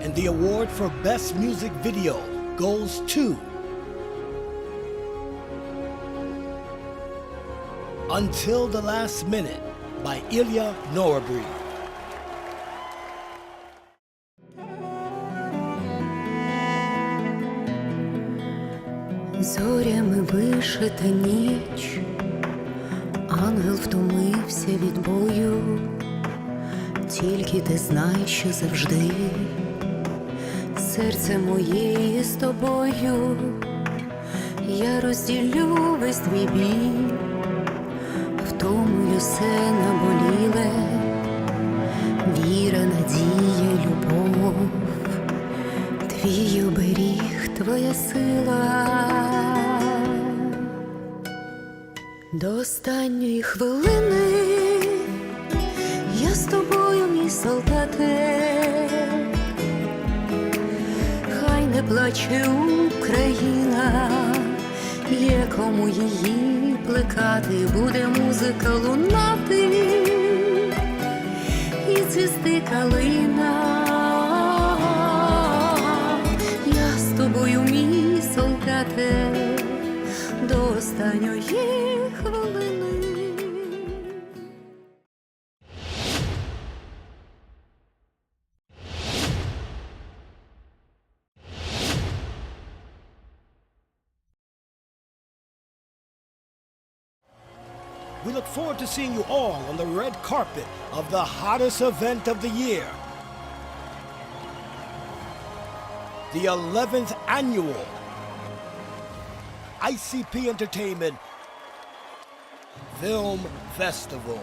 And the award for Best Music Video goes to Until the Last Minute by Ilya Norabri. Зорями вишита ніч, ангел втомився від бою, тільки ти знай, що завжди Серце моє з тобою, я розділю весь твій біль, втомлю все наболіле, віра, надія, любов твій оберіг, твоя сила. До останньої хвилини я з тобою, мій солдате, не плаче Україна, є кому її плекати, буде музика лунати і цвісти калина. Я з тобою, мій солдате, до останньої хвилини. We look forward to seeing you all on the red carpet of the hottest event of the year. The 11th annual ICP Entertainment Film Festival.